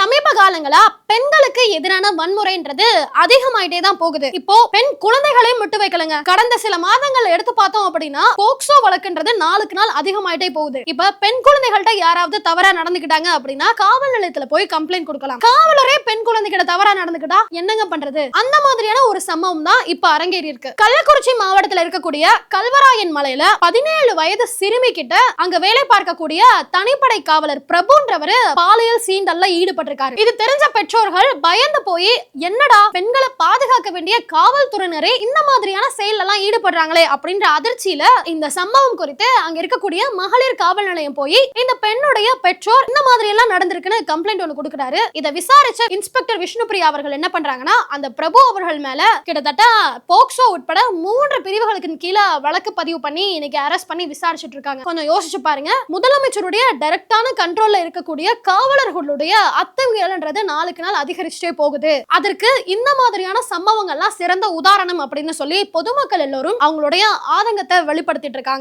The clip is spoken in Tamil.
சமீப காலங்களா பெண்களுக்கு எதிரான வன்முறைன்றது அதிகமாயிட்டே தான் போகுது. இப்போ பெண் குழந்தைகளையும் விட்டு வைக்கலங்க. கடந்த சில மாதங்கள் எடுத்து பார்த்தோம் அப்படின்னா போக்சோ வழக்குன்றது நாளுக்கு நாள் அதிகமாயிட்டே போகுது. இப்ப பெண் குழந்தைகள்ட்ட யாராவது தவறா நடந்துக்கிட்டாங்க அப்படின்னா காவல் நிலையத்துல போய் கம்ப்ளைண்ட் கொடுக்கலாம். காவலரே பெண் குழந்தைகிட்ட தவறா நடந்துக்கிட்டா என்னங்க பண்றது? அந்த மாதிரியான ஒரு சம்பவம் தான் இப்ப அரங்கேறி இருக்கு. கள்ளக்குறிச்சி மாவட்டத்துல இருக்கக்கூடிய கல்வராயன் மலையில பதினேழு வயது சிறுமி கிட்ட அங்க வேலை பார்க்கக்கூடிய தனிப்படை காவலர் பிரபுன்றவரு பாலியல் சீண்டல்ல ஈடுபட்டிருக்காரு. இது தெரிஞ்ச பெற்றோர்கள் பயந்து போய் என்னடா பெண்களை பாதுகாக்க வேண்டிய காவல்துறையினரே இந்த மாதிரியான செயல் எல்லாம் ஈடுபடுறாங்களே அப்படின்ற அதிர்ச்சியில இந்த சம்பவம் குறித்து அங்க இருக்கக்கூடிய மகளிர் காவல் நிலையம் போய் இந்த பெண்ணுடைய பெற்றோர் இந்த மாதிரி எல்லாம் நடந்திருக்குன்னு கம்ப்ளைண்ட் ஒன்று கொடுக்குறாரு. இதை விசாரிச்ச இன்ஸ்பெக்டர் விஷ்ணுபிரியா அவர்கள் என்ன பண்றாங்கன்னா அந்த பிரபு அவர்கள் மேல கிட்டத்தட்ட போக்சோ உட்பட மூன்று பிரிவுகளுக்கு கீழே வழக்கு பதிவு பண்ணி இன்னைக்கு அரெஸ்ட் பண்ணி விசாரிச்சுட்டு இருக்காங்க. கொஞ்சம் யோசிச்சு பாருங்க. முதலமைச்சருடைய டைரக்டான கண்ட்ரோல்ல இருக்கக்கூடிய காவலர்களுடைய அத்துமீறல்ன்றது நாளுக்கு நாள் அதிகரிச்சுட்டே போகுது. அதற்கு இந்த மாதிரியான சம்பவங்கள்லாம் சிறந்த உதாரணம் அப்படின்னு சொல்லி பொதுமக்கள் எல்லோரும் அவங்களுடைய ஆதங்கத்தை வெளிப்படுத்திட்டு இருக்காங்க.